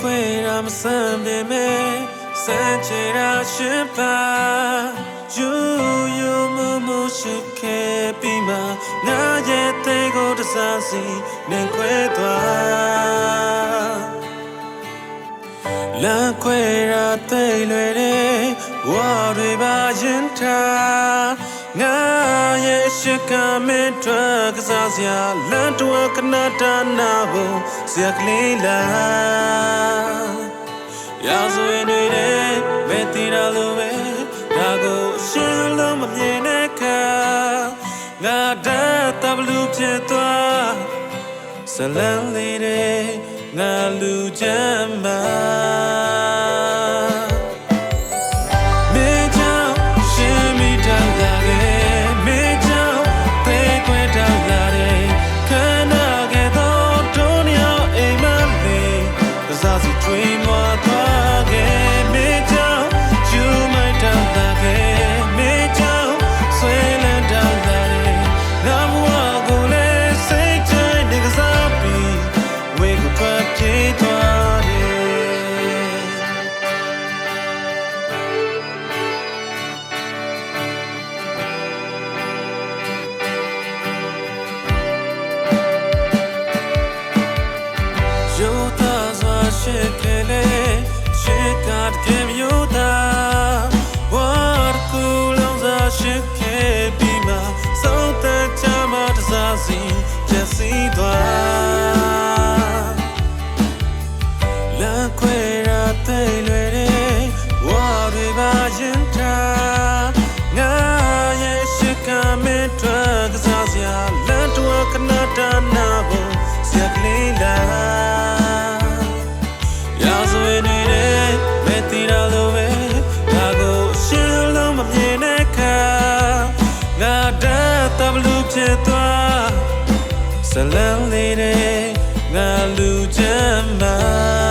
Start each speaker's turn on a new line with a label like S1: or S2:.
S1: ခွေရမဆန်ပေမဲ့စံချေရာရှင်ပါယူယူမမရှိခဲ့ပြီးမှငါရဲ့တဲ့ကိုတစားစီနေခွဲသွားလမ်းခွဲရာတိတ်လွယ်တဲ့ဝါတွေပါရင်ထားငါ ရဲ့ရှိကမင်းထွက်ကစားစရာလမ်းတော်ကနာတာနာဖို့စရာကလေးလားရာဇဝင်တွေနဲ့မဲတီတာလိုပဲဒါကိုအရှင်းလုံးမမြင်တဲ့အခါငါတတ်တဘလူဖြစ်သွားဇလန်လေးတွေငါလူချမ်းပါမေ Yota za şekele Şekat kem yota War kulon za şeke bima Sauta çamar za zin Jesi dua La kuera te lüere War ba jinta Nga ye şeka me twa gza zya Lan twa kanata na bo Syak lila toi Salam lady, nga lu jama